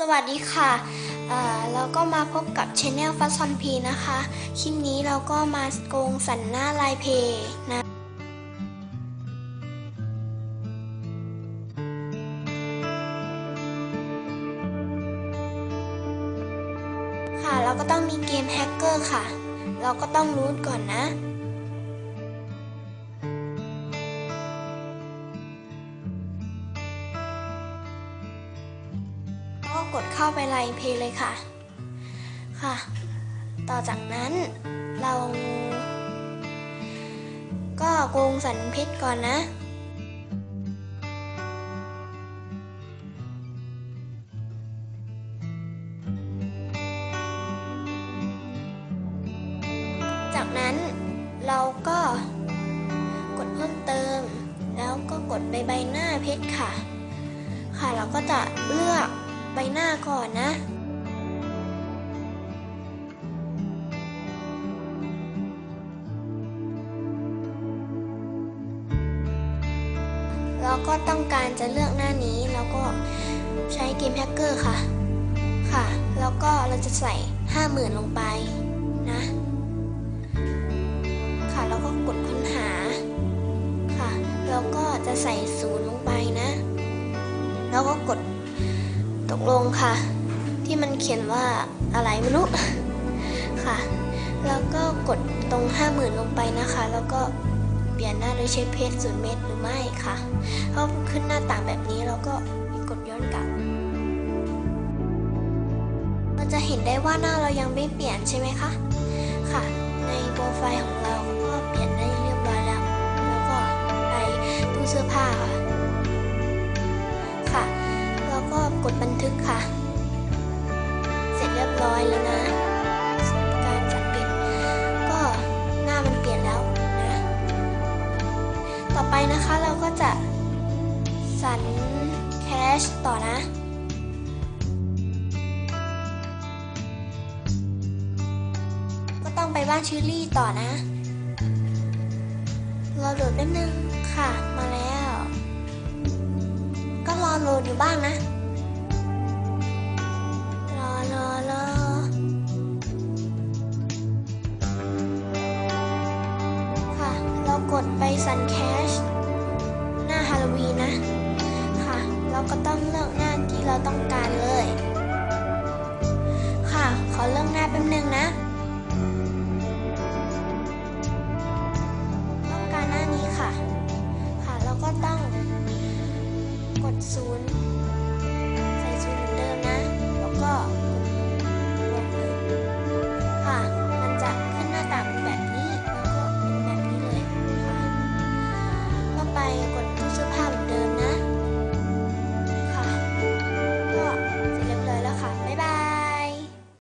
สวัสดีค่ะเราก็มาพบกับช anel ฟัซอนพีนะคะ คลิปนี้เราก็มาโกงสันหน้าลายเพย์นะค่ะ เราก็ต้องมีเกมแฮกเกอร์ค่ะ เราก็ต้องรู้ก่อนนะ กดเข้าไปไลน์เพย์เลยค่ะ ค่ะ ต่อจากนั้นเรา ก็โกงสันเพชรก่อนนะจากนั้นเราก็กดเพิ่มเติม แล้วก็กดไปใบหน้าเพชรค่ะ ค่ะเราก็จะเลือก ใบหน้าก่อนนะเราก็ต้องการจะเลือกหน้านี้แล้วก็ใช้เกมแฮกเกอร์ค่ะ ค่ะ แล้วก็เราจะใส่ 50,000 ลงไปนะ ค่ะ แล้วก็กดค้นหา ค่ะ แล้วก็จะใส่ศูนย์ลงไปนะ แล้วก็กด ตกลงค่ะ ที่มันเขียนว่าอะไรไม่รู้ค่ะ แล้วก็กดตรง 50,000 ลงไปนะคะ แล้วก็เปลี่ยนหน้าโดยใช้เพจศูนย์เมตรหรือไม่ค่ะพอขึ้นหน้าต่างแบบนี้เราก็กดย้อนกลับเราจะเห็นได้ว่าหน้าเรายังไม่เปลี่ยนใช่ไหมคะ ค่ะ ในโปรไฟล์ของเราก็เปลี่ยนได้เรียบร้อยแล้ว แล้วก็ไปตู้เสื้อผ้าค่ะ กดบันทึกค่ะ เสร็จเรียบร้อยแล้วนะ การจัดปิดก็หน้ามันเปลี่ยนแล้วนะ ต่อไปนะคะเราก็จะสันแคชต่อนะก็ต้องไปบ้านชิลลี่ต่อนะ รอโหลดแป๊บนึงค่ะ มาแล้ว ก็รอโหลดอยู่บ้างนะ กดไปสันแคชหน้าฮาโลวีนนะ ค่ะ เราก็ต้องเลือกหน้าที่เราต้องการเลย ค่ะ ขอเลือกหน้าแป๊บนึงนะต้องการหน้านี้ค่ะ ค่ะ เราก็ต้องกดศูนย์